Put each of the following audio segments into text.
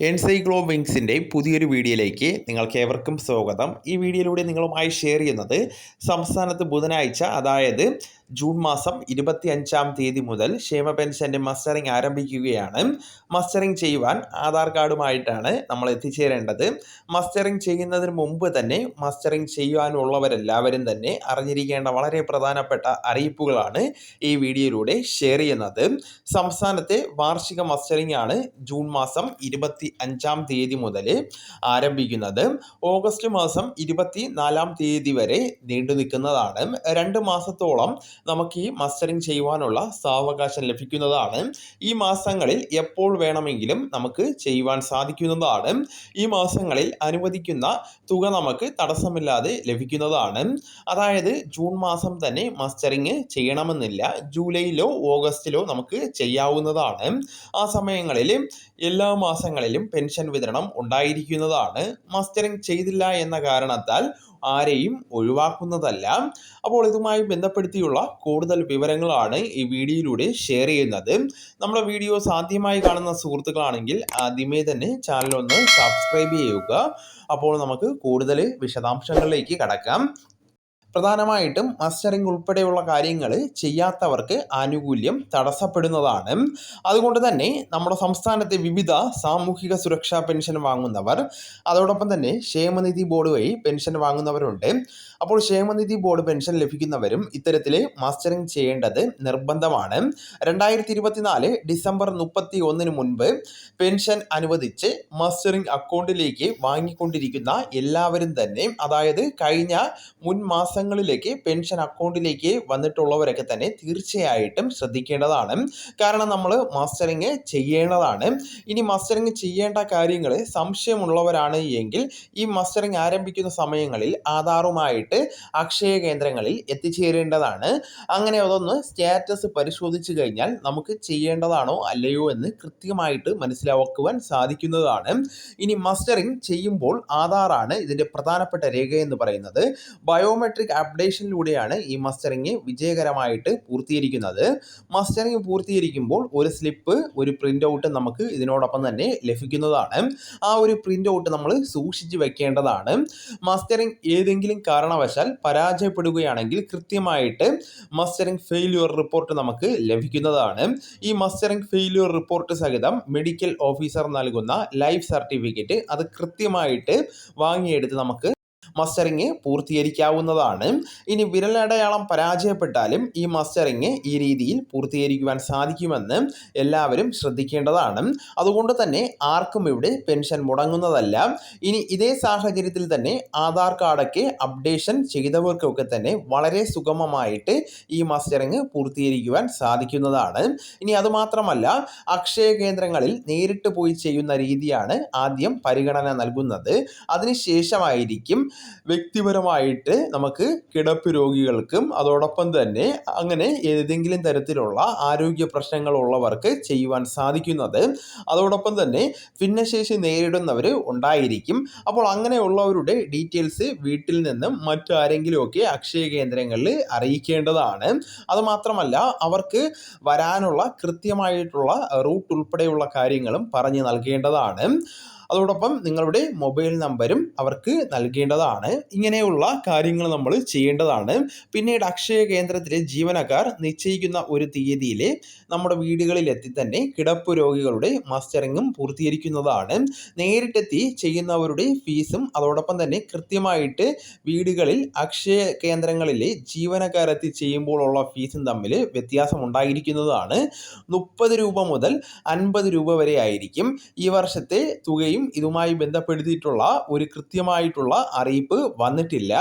എൻസൈക്ലോ വിങ്സിന്റെ പുതിയൊരു വീഡിയോയിലേക്ക് നിങ്ങൾക്ക് ഏവർക്കും സ്വാഗതം. ഈ വീഡിയോയിലൂടെ നിങ്ങളുമായി ഷെയർ ചെയ്യുന്നത് സംസ്ഥാനത്ത് ബുധനാഴ്ച അതായത് ജൂൺ മാസം ഇരുപത്തി അഞ്ചാം തീയതി മുതൽ ക്ഷേമ പെൻഷന്റെ മസ്റ്ററിംഗ് ആരംഭിക്കുകയാണ്. മസ്റ്ററിംഗ് ചെയ്യുവാൻ ആധാർ കാർഡുമായിട്ടാണ് നമ്മൾ എത്തിച്ചേരേണ്ടത്. മസ്റ്ററിംഗ് ചെയ്യുന്നതിന് മുമ്പ് തന്നെ മസ്റ്ററിംഗ് ചെയ്യുവാനുള്ളവരെല്ലാവരും തന്നെ അറിഞ്ഞിരിക്കേണ്ട വളരെ പ്രധാനപ്പെട്ട അറിയിപ്പുകളാണ് ഈ വീഡിയോയിലൂടെ ഷെയർ ചെയ്യുന്നത്. സംസ്ഥാനത്തെ വാർഷിക മസ്റ്ററിംഗ് ആണ് ജൂൺ മാസം ഇരുപത്തി അഞ്ചാം തീയതി മുതൽ ആരംഭിക്കുന്നത് ഓഗസ്റ്റ് മാസം ഇരുപത്തി നാലാം തീയതി വരെ നീണ്ടു നിൽക്കുന്നതാണ്. രണ്ട് മാസത്തോളം നമുക്ക് ഈ മസ്റ്ററിംഗ് ചെയ്യുവാനുള്ള സാവകാശം ലഭിക്കുന്നതാണ്. ഈ മാസങ്ങളിൽ എപ്പോൾ വേണമെങ്കിലും നമുക്ക് ചെയ്യുവാൻ സാധിക്കുന്നതാണ്. ഈ മാസങ്ങളിൽ അനുവദിക്കുന്ന തുക നമുക്ക് തടസ്സമില്ലാതെ ലഭിക്കുന്നതാണ്. അതായത് ജൂൺ മാസം തന്നെ മസ്റ്ററിങ് ചെയ്യണമെന്നില്ല. ജൂലൈയിലോ ഓഗസ്റ്റിലോ നമുക്ക് ചെയ്യാവുന്നതാണ്. ആ സമയങ്ങളിൽ എല്ലാ മാസങ്ങളിലും പെൻഷൻ വിതരണം ഉണ്ടായിരിക്കുന്നതാണ്. മസ്റ്ററിംഗ് ചെയ്തില്ല എന്ന കാരണത്താൽ ആരെയും ഒഴിവാക്കുന്നതല്ല. അപ്പോൾ ഇതുമായി ബന്ധപ്പെടുത്തിയുള്ള കൂടുതൽ വിവരങ്ങളാണ് ഈ വീഡിയോയിലൂടെ ഷെയർ ചെയ്യുന്നത്. നമ്മുടെ വീഡിയോ സാധ്യമായി കാണുന്ന സുഹൃത്തുക്കളാണെങ്കിൽ ആദ്യമേ തന്നെ ചാനൽ ഒന്ന് സബ്സ്ക്രൈബ് ചെയ്യുക. അപ്പോൾ നമുക്ക് കൂടുതൽ വിശദാംശങ്ങളിലേക്ക് കടക്കാം. പ്രധാനമായിട്ടും മസ്റ്ററിംഗ് ഉൾപ്പെടെയുള്ള കാര്യങ്ങൾ ചെയ്യാത്തവർക്ക് ആനുകൂല്യം തടസ്സപ്പെടുന്നതാണ്. അതുകൊണ്ട് തന്നെ നമ്മുടെ സംസ്ഥാനത്തെ വിവിധ സാമൂഹിക സുരക്ഷാ പെൻഷൻ വാങ്ങുന്നവർ അതോടൊപ്പം തന്നെ ക്ഷേമനിധി ബോർഡ് വഴി പെൻഷൻ വാങ്ങുന്നവരുണ്ട്. അപ്പോൾ ക്ഷേമനിധി ബോർഡ് പെൻഷൻ ലഭിക്കുന്നവരും ഇത്തരത്തിൽ മസ്റ്ററിംഗ് ചെയ്യേണ്ടത് നിർബന്ധമാണ്. രണ്ടായിരത്തി ഇരുപത്തിനാല് ഡിസംബർ മുപ്പത്തി ഒന്നിന് മുൻപ് പെൻഷൻ അനുവദിച്ച് മസ്റ്ററിംഗ് അക്കൗണ്ടിലേക്ക് വാങ്ങിക്കൊണ്ടിരിക്കുന്ന എല്ലാവരും തന്നെ അതായത് കഴിഞ്ഞ മുൻ മാസങ്ങളിലേക്ക് പെൻഷൻ അക്കൗണ്ടിലേക്ക് വന്നിട്ടുള്ളവരൊക്കെ തന്നെ തീർച്ചയായിട്ടും ശ്രദ്ധിക്കേണ്ടതാണ്. കാരണം നമ്മൾ മസ്റ്ററിങ് ചെയ്യേണ്ടതാണ്. ഇനി മസ്റ്ററിങ് ചെയ്യേണ്ട കാര്യങ്ങൾ സംശയമുള്ളവരാണ് എങ്കിൽ ഈ മസ്റ്ററിങ് ആരംഭിക്കുന്ന സമയങ്ങളിൽ ആധാറുമായിട്ട് അക്ഷയ കേന്ദ്രങ്ങളിൽ എത്തിച്ചേരേണ്ടതാണ്. അങ്ങനെ അതൊന്ന് സ്റ്റാറ്റസ് പരിശോധിച്ച് കഴിഞ്ഞാൽ നമുക്ക് ചെയ്യേണ്ടതാണോ അല്ലയോ എന്ന് കൃത്യമായിട്ട് മനസ്സിലാക്കുവാൻ സാധിക്കുന്നതാണ്. ഇനി മസ്റ്ററിങ് ചെയ്യുമ്പോൾ ആധാറാണ് ഇതിന്റെ പ്രധാനപ്പെട്ട രേഖ എന്ന് പറയുന്നത്. ബയോമെട്രിക് അപ്ഡേഷനിലൂടെയാണ് ഈ മസ്റ്ററിങ് വിജയകരമായിട്ട് പൂർത്തീകരിക്കുന്നത്. മസ്റ്ററിങ് പൂർത്തീകരിക്കുമ്പോൾ ഒരു സ്ലിപ്പ് ഒരു പ്രിന്റ് ഔട്ട് നമുക്ക് ഇതിനോടൊപ്പം തന്നെ ലഭിക്കുന്നതാണ്. ആ ഒരു പ്രിന്റ് ഔട്ട് നമ്മൾ സൂക്ഷിച്ച് വെക്കേണ്ടതാണ്. മസ്റ്ററിങ് ഏതെങ്കിലും കാരണവശാൽ പരാജയപ്പെടുകയാണെങ്കിൽ കൃത്യമായിട്ട് മസ്റ്ററിങ് ഫെയില്യൂർ റിപ്പോർട്ട് നമുക്ക് ലഭിക്കുന്നതാണ്. ഈ മസ്റ്ററിങ് ഫെയില്യൂർ റിപ്പോർട്ട് സഹിതം മെഡിക്കൽ ഓഫീസർ നൽകുന്ന ലൈഫ് സർട്ടിഫിക്കറ്റ് അത് കൃത്യമായിട്ട് വാങ്ങിയെടുത്ത് നമുക്ക് മസ്റ്ററിങ് പൂർത്തീകരിക്കാവുന്നതാണ്. ഇനി വിരലടയാളം പരാജയപ്പെട്ടാലും ഈ മസ്റ്ററിങ് ഈ രീതിയിൽ പൂർത്തീകരിക്കുവാൻ സാധിക്കുമെന്ന് എല്ലാവരും ശ്രദ്ധിക്കേണ്ടതാണ്. അതുകൊണ്ട് തന്നെ ആർക്കും ഇവിടെ പെൻഷൻ മുടങ്ങുന്നതല്ല. ഇനി ഇതേ സാഹചര്യത്തിൽ തന്നെ ആധാർ കാർഡൊക്കെ അപ്ഡേഷൻ ചെയ്തവർക്കൊക്കെ തന്നെ വളരെ സുഗമമായിട്ട് ഈ മസ്റ്ററിങ് പൂർത്തീകരിക്കുവാൻ സാധിക്കുന്നതാണ്. ഇനി അതുമാത്രമല്ല അക്ഷയ കേന്ദ്രങ്ങളിൽ നേരിട്ട് പോയി ചെയ്യുന്ന രീതിയാണ് ആദ്യം പരിഗണന നൽകുന്നത്. അതിനുശേഷമായിരിക്കും വ്യക്തിപരമായിട്ട് നമുക്ക് കിടപ്പ് രോഗികൾക്കും അതോടൊപ്പം തന്നെ അങ്ങനെ ഏതെങ്കിലും തരത്തിലുള്ള ആരോഗ്യ പ്രശ്നങ്ങൾ ഉള്ളവർക്ക് ചെയ്യുവാൻ സാധിക്കുന്നത്. അതോടൊപ്പം തന്നെ ഭിന്നശേഷി നേരിടുന്നവർ ഉണ്ടായിരിക്കും. അപ്പോൾ അങ്ങനെയുള്ളവരുടെ ഡീറ്റെയിൽസ് വീട്ടിൽ നിന്നും മറ്റാരെങ്കിലുമൊക്കെ അക്ഷയ കേന്ദ്രങ്ങളിൽ അറിയിക്കേണ്ടതാണ്. അതുമാത്രമല്ല അവർക്ക് വരാനുള്ള കൃത്യമായിട്ടുള്ള റൂട്ട് ഉൾപ്പെടെയുള്ള കാര്യങ്ങളും പറഞ്ഞു നൽകേണ്ടതാണ്. അതോടൊപ്പം നിങ്ങളുടെ മൊബൈൽ നമ്പരും അവർക്ക് നൽകേണ്ടതാണ്. ഇങ്ങനെയുള്ള കാര്യങ്ങൾ നമ്മൾ ചെയ്യേണ്ടതാണ്. പിന്നീട് അക്ഷയ കേന്ദ്രത്തിലെ ജീവനക്കാർ നിശ്ചയിക്കുന്ന ഒരു തീയതിയിൽ നമ്മുടെ വീടുകളിലെത്തി തന്നെ കിടപ്പ് രോഗികളുടെ മസ്റ്ററിങ്ങും പൂർത്തീകരിക്കുന്നതാണ്. നേരിട്ടെത്തി ചെയ്യുന്നവരുടെ ഫീസും അതോടൊപ്പം തന്നെ കൃത്യമായിട്ട് വീടുകളിൽ അക്ഷയ കേന്ദ്രങ്ങളിലെ ജീവനക്കാരെത്തി ചെയ്യുമ്പോഴുള്ള ഫീസും തമ്മിൽ വ്യത്യാസം ഉണ്ടായിരിക്കുന്നതാണ്. മുപ്പത് രൂപ മുതൽ അൻപത് രൂപ വരെ ആയിരിക്കും ഈ വർഷത്തെ തുകയും ഇതുവരെയും ഇതുമായി ബന്ധപ്പെടുത്തിയിട്ടുള്ള ഒരു കൃത്യമായിട്ടുള്ള അറിയിപ്പ് വന്നിട്ടില്ല.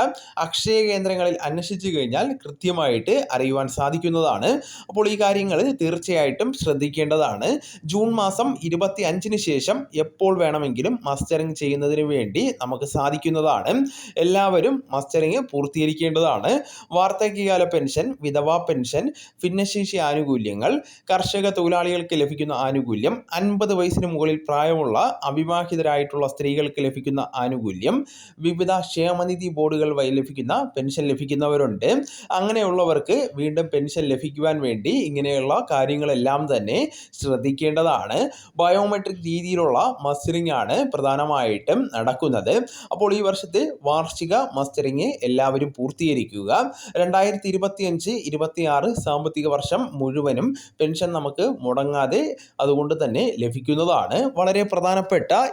അക്ഷയ കേന്ദ്രങ്ങളിൽ അന്വേഷിച്ചു കഴിഞ്ഞാൽ കൃത്യമായിട്ട് അറിയുവാൻ സാധിക്കുന്നതാണ്. അപ്പോൾ ഈ കാര്യങ്ങൾ തീർച്ചയായിട്ടും ശ്രദ്ധിക്കേണ്ടതാണ്. ജൂൺ മാസം ഇരുപത്തി അഞ്ചിന് ശേഷം എപ്പോൾ വേണമെങ്കിലും മസ്റ്ററിങ് ചെയ്യുന്നതിന് വേണ്ടി നമുക്ക് സാധിക്കുന്നതാണ്. എല്ലാവരും മസ്റ്ററിങ് പൂർത്തീകരിക്കേണ്ടതാണ്. വാർദ്ധക്യകാല പെൻഷൻ വിധവാ പെൻഷൻ ഭിന്നശേഷി ആനുകൂല്യങ്ങൾ കർഷക തൊഴിലാളികൾക്ക് ലഭിക്കുന്ന ആനുകൂല്യം അൻപത് വയസ്സിന് മുകളിൽ പ്രായമുള്ള അവിവാഹിത അവിവാഹിതരായിട്ടുള്ള സ്ത്രീകൾക്ക് ലഭിക്കുന്ന ആനുകൂല്യം വിവിധ ക്ഷേമനിധി ബോർഡുകൾ വഴി ലഭിക്കുന്ന പെൻഷൻ ലഭിക്കുന്നവരുണ്ട്. അങ്ങനെയുള്ളവർക്ക് വീണ്ടും പെൻഷൻ ലഭിക്കുവാൻ വേണ്ടി ഇങ്ങനെയുള്ള കാര്യങ്ങളെല്ലാം തന്നെ ശ്രദ്ധിക്കേണ്ടതാണ്. ബയോമെട്രിക് രീതിയിലുള്ള മസ്റ്ററിംഗ് ആണ് പ്രധാനമായിട്ടും നടക്കുന്നത്. അപ്പോൾ ഈ വർഷത്തെ വാർഷിക മസ്റ്ററിംഗ് എല്ലാവരും പൂർത്തീകരിക്കുക. രണ്ടായിരത്തി ഇരുപത്തിയഞ്ച് ഇരുപത്തിയാറ് സാമ്പത്തിക വർഷം മുഴുവനും പെൻഷൻ നമുക്ക് മുടങ്ങാതെ അതുകൊണ്ട് തന്നെ ലഭിക്കുന്നതാണ്. വളരെ പ്രധാനപ്പെട്ട